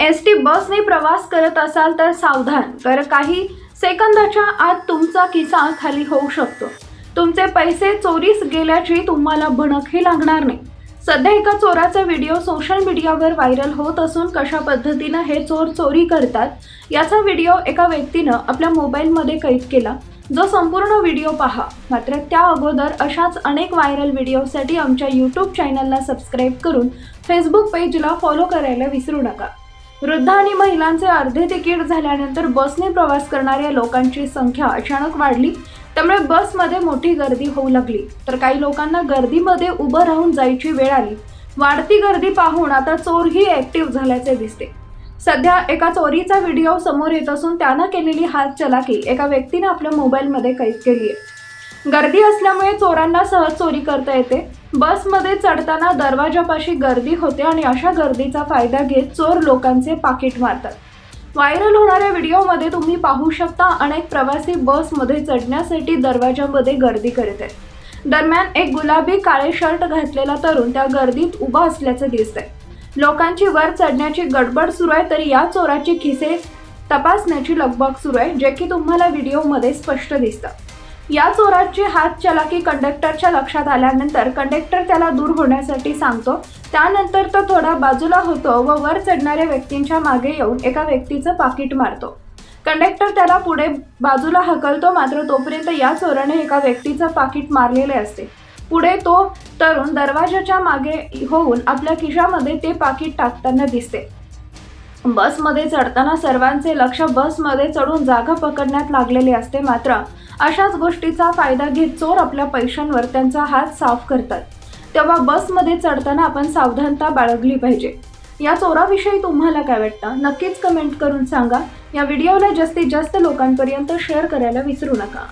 S T बसने प्रवास करत असाल तर सावधान तर काही सेकंदाच्या आत तुमचा किसा खाली होऊ शकतो. तुमचे पैसे चोरीस गेल्याची तुम्हाला भणकही लागणार नाही. सध्या एका चोराचा व्हिडिओ सोशल मीडियावर व्हायरल होत असून कशा पद्धतीनं हे चोर चोरी करतात याचा व्हिडिओ एका व्यक्तीनं आपल्या मोबाईलमध्ये कैद केला. जो संपूर्ण व्हिडिओ पहा. मात्र त्या अगोदर अशाच अनेक व्हायरल व्हिडिओसाठी आमच्या यूट्यूब चॅनलला सबस्क्राईब करून फेसबुक पेजला फॉलो करायला विसरू नका. वृद्ध आणि महिलांचे अर्धे तिकीट झाल्यानंतर बसने प्रवास करणाऱ्या लोकांची संख्या अचानक वाढली. त्यामुळे बसमध्ये मोठी गर्दी होऊ लागली. तर काही लोकांना गर्दीमध्ये उभं राहून जायची वेळ आली. वाढती गर्दी पाहून आता चोरही ऍक्टिव्ह झाल्याचे दिसते. सध्या एका चोरीचा व्हिडिओ समोर येत असून त्यानं केलेली हात चलाकी एका व्यक्तीनं आपल्या मोबाईलमध्ये कैद केली आहे गर्दी असल्यामुळे चोरांना सहज चोरी करता येते. बसमध्ये चढताना दरवाजापाशी गर्दी होते आणि अशा गर्दीचा फायदा घेत चोर लोकांचे पाकिट मारतात. व्हायरल होणाऱ्या व्हिडिओमध्ये तुम्ही पाहू शकता अनेक प्रवासी बसमध्ये चढण्यासाठी दरवाजामध्ये गर्दी करत आहेत. दरम्यान एक गुलाबी काळे शर्ट घातलेला तरुण त्या गर्दीत उभा असल्याचं दिसतंय. लोकांची वर चढण्याची गडबड सुरू आहे तरी या चोराची खिसे तपासण्याची लगबग सुरू आहे जे की तुम्हाला व्हिडिओमध्ये स्पष्ट दिसतं. या चोराची हात चलाकी कंडक्टरच्या लक्षात आल्यानंतर कंडक्टर त्याला दूर होण्यासाठी सांगतो. त्यानंतर तो थोडा बाजूला होतो व वर चढणाऱ्या व्यक्तींच्या मागे येऊन एका व्यक्तीचं पाकिट मारतो. कंडक्टर त्याला पुढे बाजूला हकलतो मात्र तोपर्यंत या चोराने एका व्यक्तीचं पाकिट मारलेले असते. पुढे तो तरुण दरवाजाच्या मागे होऊन आपल्या खिशामध्ये ते पाकिट टाकताना दिसते. बसमध्ये चढताना सर्वांचे लक्ष बसमध्ये चढून जागा पकडण्यात लागलेले असते मात्र अशाच गोष्टीचा फायदा घेत चोर आपल्या पैशांवर त्यांचा हात साफ करतात. तेव्हा बसमध्ये चढताना आपण सावधानता बाळगली पाहिजे. या चोराविषयी तुम्हाला काय वाटतं? नक्कीच कमेंट करून सांगा. या व्हिडिओला जास्तीत जास्त लोकांपर्यंत शेअर करायला विसरू नका.